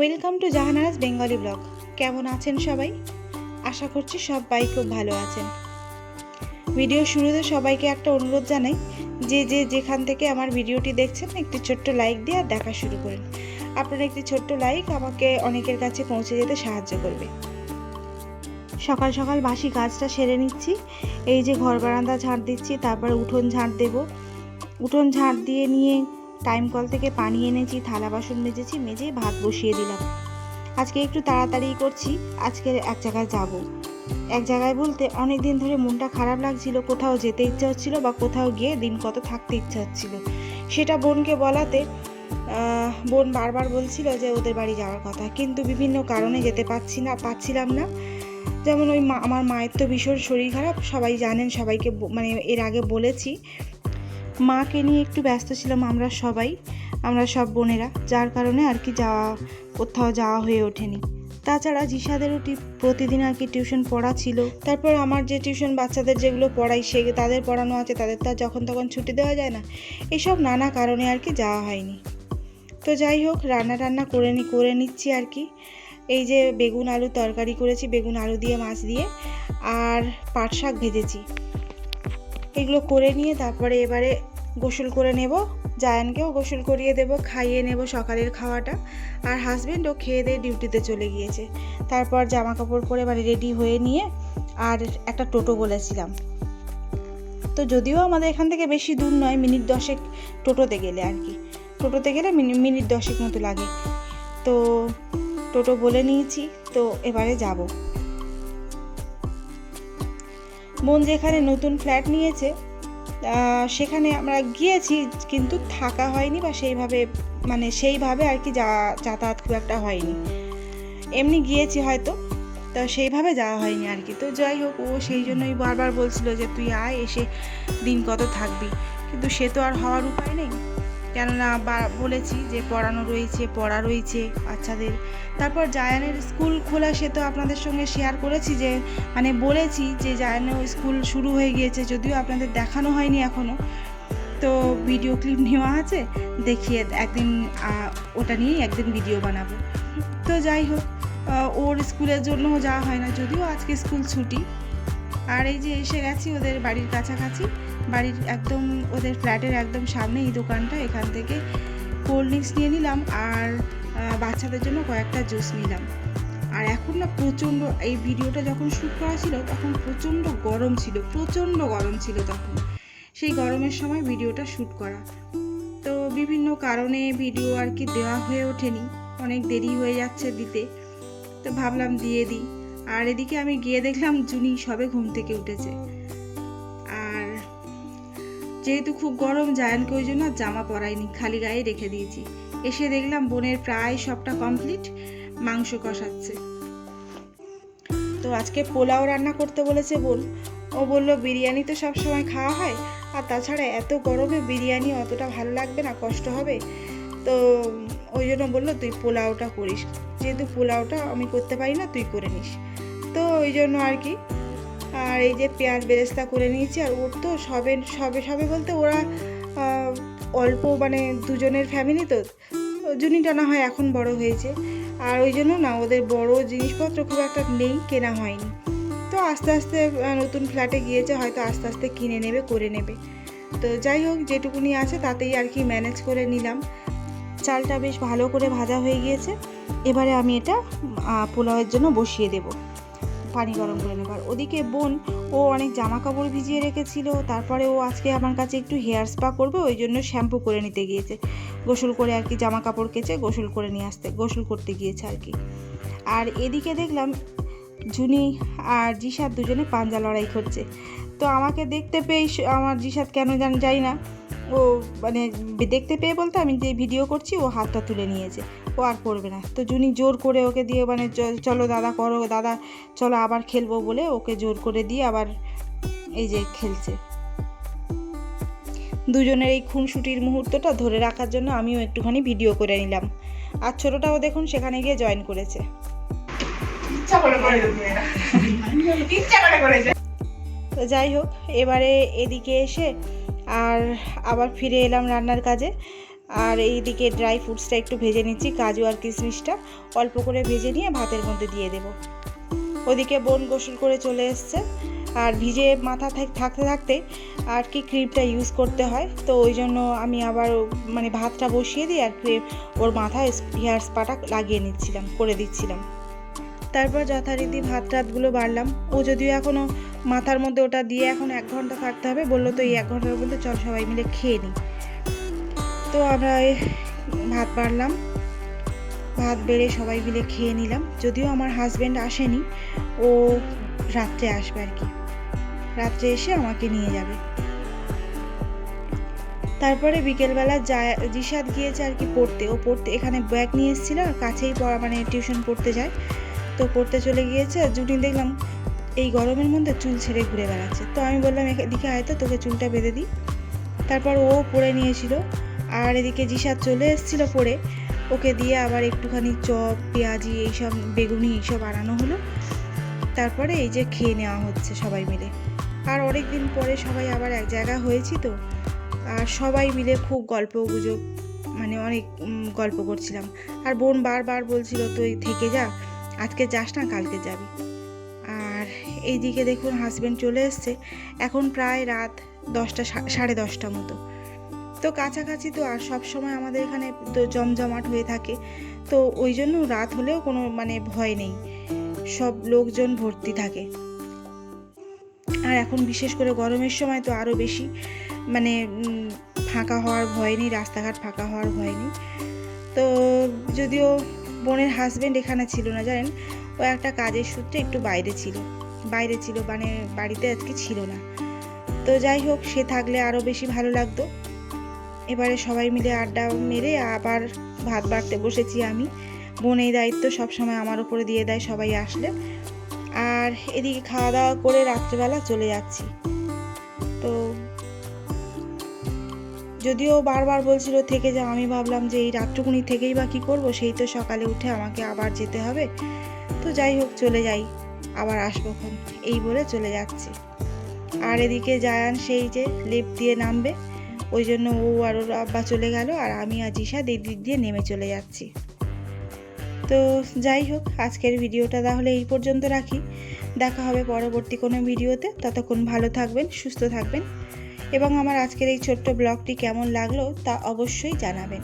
Welcome to Jahanara's Bengali vlog কেমন আছেন সবাই? আশা করছি সবাই খুব ভালো আছেন। ভিডিও শুরুতে সবাইকে একটা অনুরোধ জানাই, যে যে যেখান থেকে আমার ভিডিওটি দেখছেন, একটি ছোট্ট লাইক দিয়ে আর দেখা শুরু করুন। আপনার একটি ছোট্ট লাইক আমাকে অনেকের কাছে পৌঁছে যেতে সাহায্য করবে। সকাল সকাল বাসি কাজটা সেরে নিচ্ছি। এই যে ঘর বারান্দা ঝাঁট দিচ্ছি, তারপর উঠোন ঝাঁট দেব। উঠোন ঝাঁট দিয়ে নিয়ে টাইম কল থেকে পানি এনেছি, থালা বাসন মেজেছি, মেজে ভাত বসিয়ে দিলাম। আজকে একটু তাড়াতাড়ি করছি, আজকে এক জায়গায় যাব। এক জায়গায় বলতে অনেক দিন ধরে মনটা খারাপ লাগছিল, কোথাও যেতে ইচ্ছা হচ্ছিল বা কোথাও গিয়ে দিন কত থাকতে ইচ্ছা হচ্ছিল। সেটা বোনকে বলাতে বোন বারবার বলছিল যে ওদের বাড়ি যাওয়ার কথা। কিন্তু বিভিন্ন কারণে যেতে পারছি না পাচ্ছিলাম না। যেমন ওই মা, আমার মায়ের তো ভীষণ শরীর খারাপ, সবাই জানেন, সবাইকে মানে এর আগে বলেছি। মাকে নিয়ে একটু ব্যস্ত ছিলাম আমরা সবাই, আমরা সব বোনেরা, যার কারণে আর কি যাওয়া, কোথাও যাওয়া হয়ে ওঠেনি। তাছাড়া জিসাদেরও প্রতিদিন আর কি টিউশন পড়া ছিল। তারপর আমার যে টিউশন বাচ্চাদের যেগুলো পড়াই, সে, তাদের পড়ানো আছে, তাদের তো যখন তখন ছুটি দেওয়া যায় না, এসব নানা কারণে আর কি যাওয়া হয়নি। তো যাই হোক, রান্না টান্না করে নি, করে নিচ্ছি আর কি। এই যে বেগুন আলু তরকারি করেছি, বেগুন আলু দিয়ে, মাছ দিয়ে, আর পাট শাক ভেজেছি। এগুলো করে নিয়ে তারপরে এবারে গোসল করে নেব, জায়ানকেও গোসল করিয়ে দেব, খাইয়ে নেব সকালের খাওয়াটা। আর হাজবেন্ডও খেয়ে দিয়ে ডিউটিতে চলে গিয়েছে। তারপর জামা কাপড় পরে মানে রেডি হয়ে নিয়ে আর একটা টোটো বলেছিলাম। তো যদিও আমাদের এখান থেকে বেশি দূর নয়, মিনিট দশেক টোটোতে গেলে আর কি। টোটোতে গেলে মিনি- মিনিট দশেক মতো লাগে। তো টোটো বলে নিয়েছি, তো এবারে যাব। বোন যেখানে নতুন ফ্ল্যাট নিয়েছে সেখানে আমরা গিয়েছি, কিন্তু থাকা হয়নি বা সেইভাবে মানে সেইভাবে আর কি যা যাতায়াত খুব একটা হয়নি। এমনি গিয়েছি হয়তো, তা সেইভাবে যাওয়া হয়নি আর কি। তো যাই হোক, ও সেই জন্যই বারবার বলছিল যে, তুই আয়, এসে দিন কত থাকবি। কিন্তু সে তো আর হওয়ার উপায় নেই। কেননা বলেছি যে পড়ানো রয়েছে, পড়া রয়েছে বাচ্চাদের। তারপর জায়ানের স্কুল খোলা সে তো আপনাদের সঙ্গে শেয়ার করেছি যে মানে বলেছি যে জায়ানের স্কুল শুরু হয়ে গিয়েছে, যদিও আপনাদের দেখানো হয়নি এখনও তো ভিডিও ক্লিপ নেওয়া আছে, দেখিয়ে একদিন ওটা নিয়েই একদিন ভিডিও বানাবো। তো যাই হোক ওর স্কুলের জন্য যাওয়া হয় না, যদিও আজকে স্কুল ছুটি। আর এই যে এসে গেছি ওদের বাড়ির কাছাকাছি বাড়ির একদম ওদের ফ্ল্যাটের একদম সামনে এই দোকানটা, এখান থেকে কোল্ড ড্রিঙ্কস নিয়ে নিলাম আর বাচ্চাদের জন্য কয়েকটা জুস নিলাম। আর এখন না প্রচণ্ড, এই ভিডিওটা যখন শ্যুট করা ছিল তখন প্রচণ্ড গরম ছিল, প্রচণ্ড গরম ছিল তখন। সেই গরমের সময় ভিডিওটা শ্যুট করা। তো বিভিন্ন কারণে ভিডিও আর কি দেওয়া হয়ে ওঠেনি, অনেক দেরি হয়ে যাচ্ছে দিতে। তো ভাবলাম দিয়ে দিই। আর এদিকে আমি গিয়ে দেখলাম জুনি সবে ঘুম থেকে উঠেছে। যেহেতু খুব গরম, জায়ানকে ওই জন্য জামা পরাইনি, খালি গায়ে রেখে দিয়েছি। এসে দেখলাম বোনের প্রায় সবটা কমপ্লিট মাংস কষাচ্ছে। তো আজকে পোলাও রান্না করতে বলেছে বোন। ও বলল, বিরিয়ানি তো সব সময় খাওয়া হয়, আর তাছাড়া এত গরমে বিরিয়ানি অতটা ভালো লাগবে না, কষ্ট হবে। তো ওই জন্য বলল, তুই পোলাওটা করিস। যেহেতু পোলাওটা আমি করতে পারি না, তুই করে নিস। তো ওই জন্য আর কি আর এই যে পেঁয়াজ বেরেস্তা করে নিয়েছি আর ওর তো সবে সবে সবে বলতে ওরা অল্প মানে দুজনের ফ্যামিলি তো জুনিটা না হয় এখন বড় হয়েছে। আর ওই জন্য না ওদের বড় জিনিসপত্র খুব একটা নেই, কেনা হয়নি। তো আস্তে আস্তে নতুন ফ্ল্যাটে গিয়েছে, হয়তো আস্তে আস্তে কিনে নেবে, করে নেবে। তো যাই হোক, যেটুকুনি আছে তাতেই আর কি ম্যানেজ করে নিলাম। চালটা বেশ ভালো করে ভাজা হয়ে গিয়েছে। এবারে আমি এটা পোলাওয়ের জন্য বসিয়ে দেব। পানি গরম করে নেবার ওদিকে বোন, ও অনেক জামা কাপড় ভিজিয়ে রেখেছিল, তারপরে ও আজকে আমার কাছে একটু হেয়ার স্পা করবে, ওই জন্য শ্যাম্পু করে নিতে গিয়েছে। গোসল করে আর কি জামা কাপড় কেচে গোসল করে নিয়ে আসতে, গোসল করতে গিয়েছে আর কি। আর এদিকে দেখলাম ঝুনি আর জিসাদ দুজনে পাঞ্জা লড়াই করছে। তো আমাকে দেখতে পেয়ে আমার জিসাদ কেন জান না। ও মানে দেখতে পেয়ে বলতে আমি যে ভিডিও করছি ও হাতটা তুলে নিয়েছে। ও আর করবে না। তো জুনি জোর করে ওকে দিয়ে মানে চলো দাদা করো দাদা চলো আবার খেলব বলে ওকে জোর করে দিয়ে আবার এই যে খেলছে। দুজনের এই খুনসুটির মুহূর্তটা ধরে রাখার জন্য আমিও একটুখানি ভিডিও করে নিলাম। আর ছোটটাও দেখুন সেখানে গিয়ে জয়েন করেছে। তো যাই হোক এবারে এদিকে এসে আর আবার ফিরে এলাম রান্নার কাজে। আর এইদিকে ড্রাই ফ্রুটসটা একটু ভেজে নিচ্ছি, কাজু আর কিশমিশটা অল্প করে ভেজে নিয়ে ভাতের মধ্যে দিয়ে দেব। ওদিকে বোন গোসল করে চলে এসছে। আর ভিজে মাথা থাক- থাকতে থাকতে আর কি ক্রিমটা ইউজ করতে হয়, তো ওই জন্য আমি আবার মানে ভাতটা বসিয়ে দিই আর ক্রিম ওর মাথায় হেয়ার স্পাটা লাগিয়ে নিচ্ছিলাম, করে দিচ্ছিলাম। তারপর যথারীতি ভাত টাতগুলো বাড়লাম। ও যদিও এখনও মাথার মধ্যে ওটা দিয়ে এখন এক ঘণ্টা থাকতে হবে, বলল তো এই এক ঘণ্টার মধ্যে চল সবাই মিলে খেয়ে নিই তো আমরা ভাত বাড়লাম। ভাত বেড়ে সবাই মিলে খেয়ে নিলাম। যদিও আমার হাজব্যান্ড আসেনি, ও রাত্রে আসবে আর কি। রাত্রে এসে আমাকে নিয়ে যাবে। তারপরে বিকেলবেলা যা জিসাদ গিয়েছে আর কি পড়তে। ও পড়তে এখানে ব্যাগ নিয়ে এসেছিল আর কাছেই পড়া মানে টিউশন পড়তে যায়। তো পড়তে চলে গিয়েছে আর জুটি দেখলাম এই গরমের মধ্যে চুল ছেড়ে ঘুরে বেড়াচ্ছে। তো আমি বললাম এদিকে আয় তো, তোকে চুলটা বেঁধে দিই। তারপর ও পড়ে নিয়েছিল। আর এদিকে জিসাদ চলে এসেছিল পড়ে ওকে দিয়ে আবার একটুখানি চপ, পেঁয়াজি, এইসব, বেগুনি এইসব আনানো হলো। তারপরে এই যে খেয়ে নেওয়া হচ্ছে সবাই মিলে। আর অনেক দিন পরে সবাই আবার এক জায়গা হয়েছি তো। আর সবাই মিলে খুব গল্প গুজব মানে অনেক গল্প করছিলাম। আর বোন বারবার বলছিল, তুই থেকে যা। আজকে যাস না, কালকে যাবি। আর এইদিকে দেখুন হাজব্যান্ড চলে এসছে। এখন প্রায় রাত দশটা সাড়ে দশটা মতো। তো কাছাকাছি তো আর সব সময় আমাদের এখানে তো জমজমাট হয়ে থাকে। তো ওই জন্য রাত হলেও কোনো মানে ভয় নেই। সব লোকজন ভর্তি থাকে। আর এখন বিশেষ করে গরমের সময় তো আরও বেশি মানে ফাঁকা হওয়ার ভয় নেই, রাস্তাঘাট ফাঁকা হওয়ার ভয় নেই। তো যদিও বোনের হাজব্যান্ড এখানে ছিল না, জানেন? ও একটা কাজের সূত্রে একটু বাইরে ছিল। বাইরে ছিল মানে বাড়িতে আজকে ছিল না। তো যাই হোক, সে থাকলে আরও বেশি ভালো লাগতো। এবারে সবাই মিলে আড্ডা মেরে আবার ভাত বাড়তে বসেছি আমি। বোন এই দায়িত্ব সবসময় আমার উপরে দিয়ে দেয়, সবাই আসলে। আর এদিকে খাওয়া দাওয়া করে রাত্রেবেলা চলে যাচ্ছি। যদিও বারবার বলছিল, থেকে যাও। আমি ভাবলাম যে এই রাত্রকুনি থেকেই বা কী করব? সেই তো সকালে উঠে আমাকে আবার যেতে হবে। তো যাই হোক, চলে যাই। আবার আসব খন এই বলে চলে যাচ্ছে। আর এদিকে জায়ান সেই যে লিফট দিয়ে নামবে। ওই জন্য ও আর ওর আব্বা চলে গেল আর আমি আর এই দিক দিয়ে নেমে চলে যাচ্ছি। তো যাই হোক, আজকের ভিডিওটা তাহলে এই পর্যন্ত রাখি। দেখা হবে পরবর্তী কোনো ভিডিওতে। ততক্ষণ ভালো থাকবেন, সুস্থ থাকবেন। এবং আমার আজকের এই ছোট্ট ব্লগটি কেমন লাগল তা অবশ্যই জানাবেন।